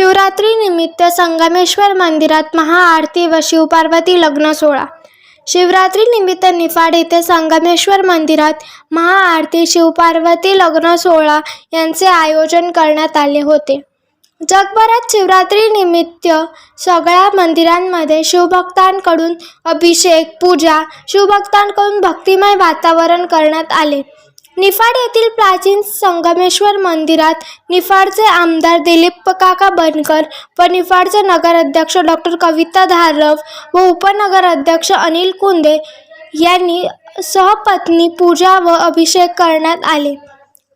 शिवरात्रीनिमित्त संगमेश्वर मंदिरात महाआरती व शिवपार्वती लग्न सोहळा. शिवरात्रीनिमित्त निफाड येथे संगमेश्वर मंदिरात महाआरती शिवपार्वती लग्न सोहळा यांचे आयोजन करण्यात आले होते. जगभरात शिवरात्रीनिमित्त सगळ्या मंदिरांमध्ये शिवभक्तांकडून अभिषेक पूजा शिवभक्तांकडून भक्तिमय वातावरण करण्यात आले. निफाड येथील प्राचीन संगमेश्वर मंदिरात निफाडचे आमदार दिलीप काका बनकर व निफाडचे नगराध्यक्ष डॉक्टर कविता धारव व उपनगराध्यक्ष अनिल कुंदे यांनी सहपत्नी पूजा व अभिषेक करण्यात आले.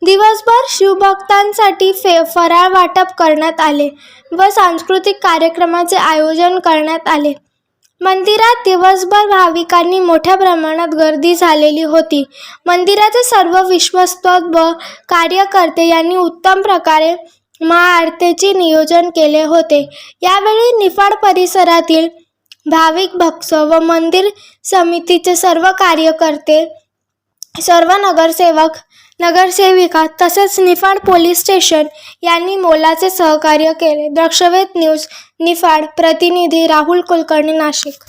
दिवसभर शिवभक्तांसाठी फे फराळ वाटप करण्यात आले व सांस्कृतिक कार्यक्रमाचे आयोजन करण्यात आले. मंदिरात दिवसभर भाविकांनी मोठ्या प्रमाणात गर्दी झालेली होती. मंदिराचे सर्व विश्वस्त व कार्यकर्ते यांनी उत्तम प्रकारे महाआरतीचे नियोजन केले होते. यावेळी निफाड परिसरातील भाविक भक्त व मंदिर समितीचे सर्व कार्यकर्ते सर्व नगरसेवक नगरसेविका तसेच निफाड पोलीस स्टेशन यांनी मोलाचे सहकार्य केले. दक्षवेध न्यूज निफाड प्रतिनिधी राहुल कुलकर्णी नाशिक.